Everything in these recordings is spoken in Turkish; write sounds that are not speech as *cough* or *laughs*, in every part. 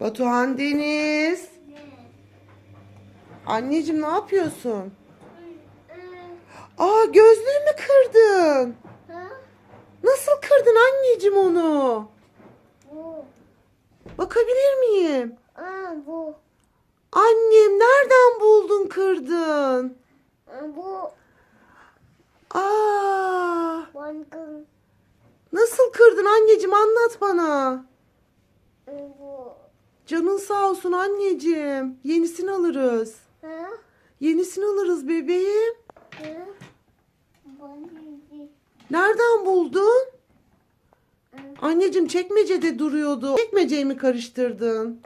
Batuhan Deniz. Anneciğim ne yapıyorsun? Aa gözlüğümü kırdın. Nasıl kırdın anneciğim onu? Bakabilir miyim? Bu. Annem nereden buldun kırdın? Bu. Aa nasıl kırdın anneciğim anlat bana. Aa, Bu. Canın sağ olsun anneciğim. Yenisini alırız. Ha? Yenisini alırız bebeğim. Bankın. Nereden buldun? Anneciğim çekmecede duruyordu. Çekmeceyi mi karıştırdın?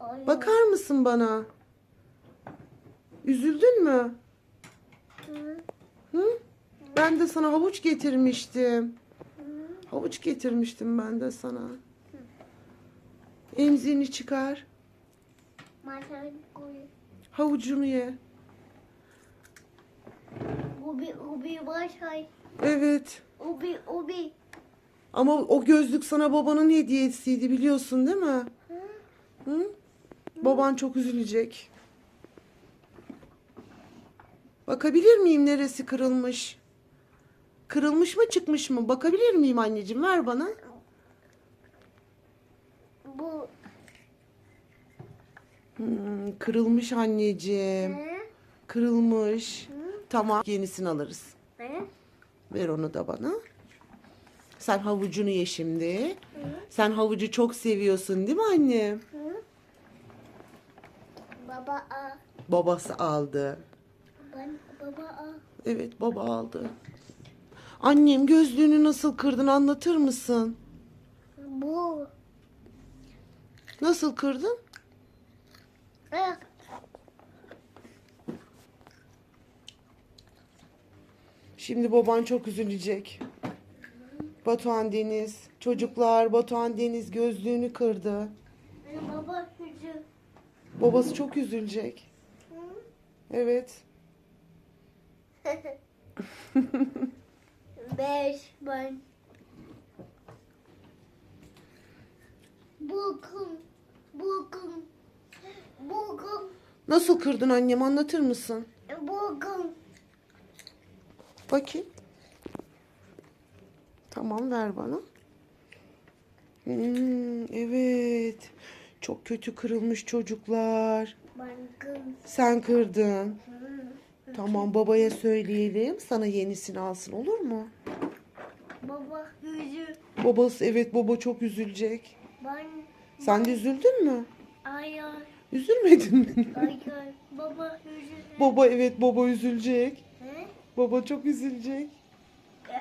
Ay, Bakar mısın bana? Üzüldün mü? Hı? Hı? Ben de sana havuç getirmiştim. Havuç getirmiştim ben de sana. Emziğini çıkar. Havucunu ye. Ubi, ubi başay. Evet. Ubi, ubi. Ama o gözlük sana babanın hediyesiydi biliyorsun değil mi? Hı? Baban çok üzülecek. Bakabilir miyim neresi kırılmış? Kırılmış mı çıkmış mı? Bakabilir miyim anneciğim? Ver bana. Bu. Hmm, kırılmış anneciğim. Ha? Kırılmış. Tamam yenisini alırız. Ha? Ver onu da bana. Sen havucunu ye şimdi. Sen havucu çok seviyorsun değil mi annem? Hı? Baba a. Babası aldı. Ben baba a. Evet baba aldı. Annem gözlüğünü nasıl kırdın anlatır mısın? Bu. Nasıl kırdın? Şimdi baban çok üzülecek. Batuhan Deniz. Çocuklar Batuhan Deniz gözlüğünü kırdı. Baba gücü. Babası çok üzülecek. Evet. *laughs* Beş ben. Bugün. Bugün. Bugün. Nasıl kırdın annem anlatır mısın? Bugün. Bakayım. Tamam ver bana. Hmm, evet. Çok kötü kırılmış çocuklar. Bugün. Sen kırdın. Tamam babaya söyleyelim. Sana yenisini alsın olur mu? Baba gücü. Babası evet baba çok üzülecek. Ben. Sen de üzüldün mü? Ay ay. Üzülmedin mi? Ay ay. Baba gücü. baba evet baba üzülecek. He? Baba çok üzülecek.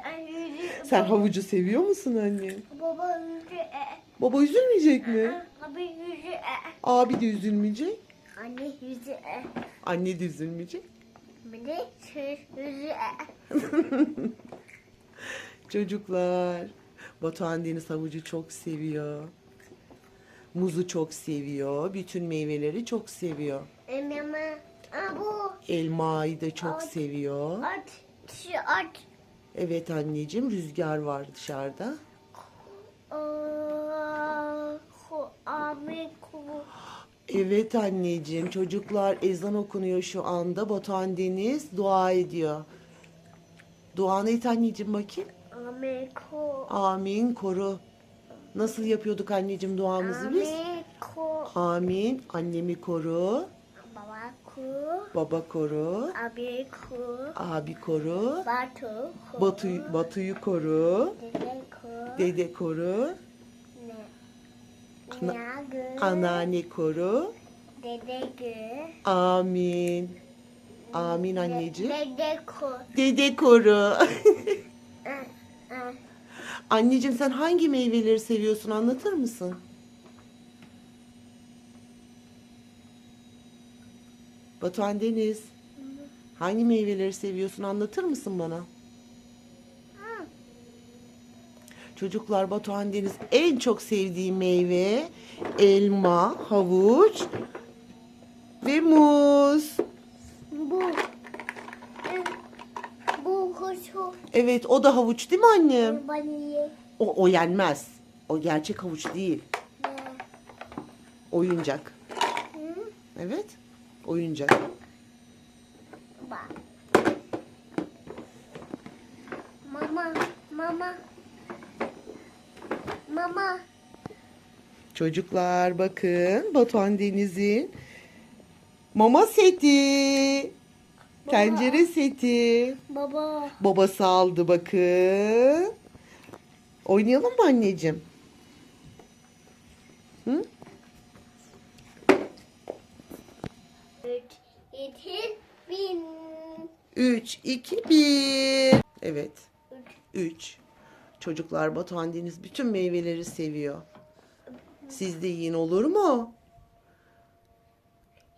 Ay gücü. Sen Baba- havucu seviyor musun anne? Baba gücü. E. Baba üzülmeyecek mi? Abi. E. Abi de üzülmeyecek. Anne. E. Anne de üzülmeyecek. Yüzü. E. *laughs* Çocuklar. Batuhan Deniz havucu çok seviyor. Muzu çok seviyor. Bütün meyveleri çok seviyor. Ememe. Aa bu. Elmayı da çok Ay. seviyor. At. Şu at. Evet anneciğim rüzgar var dışarıda. Aa, Ku. Abi ku. Evet anneciğim çocuklar ezan okunuyor şu anda. Batuhan Deniz dua ediyor. Duanı et anneciğim bakayım. Abi ku. Amin koru. Nasıl yapıyorduk anneciğim duamızı biz? Abi ku. Amin. Annemi koru. Baba ku. Baba koru. Abi ku. Abi koru. Batu ku. Batu, Batu'yu koru. Dede ku. Dede koru. Ne? Ana-. Anneanne koru. Dede gü. Amin. Amin anneciğim. Dede ku. Dede koru. *laughs* Anneciğim sen hangi meyveleri seviyorsun anlatır mısın? Batuhan Deniz. Hangi meyveleri seviyorsun anlatır mısın bana? Çocuklar Batuhan Deniz en çok sevdiği meyve elma, havuç ve muz. Bu. Kuşu. Evet o da havuç değil mi annem? O, o yenmez. O gerçek havuç değil. Ne? Oyuncak. Hı? Evet. Oyuncak. Bak. Mama, mama. Mama. Çocuklar bakın Batuhan Deniz'in mama seti. Tencere seti. Baba. Babası aldı bakın. Oynayalım mı anneciğim? Hı? Üç, iki, bin. 3, 2, 1. Evet. Üç. 3. Çocuklar Batuhan Deniz bütün meyveleri seviyor. Siz de yiyin olur mu?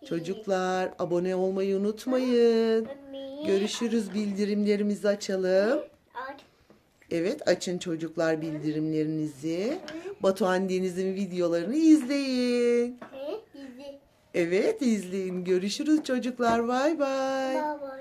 Çocuklar abone olmayı unutmayın. Görüşürüz bildirimlerimizi açalım. Aç. Evet açın çocuklar bildirimlerinizi. Batuhan Deniz'in videolarını izleyin. Evet izleyin. Görüşürüz çocuklar. Bay bay. Baba.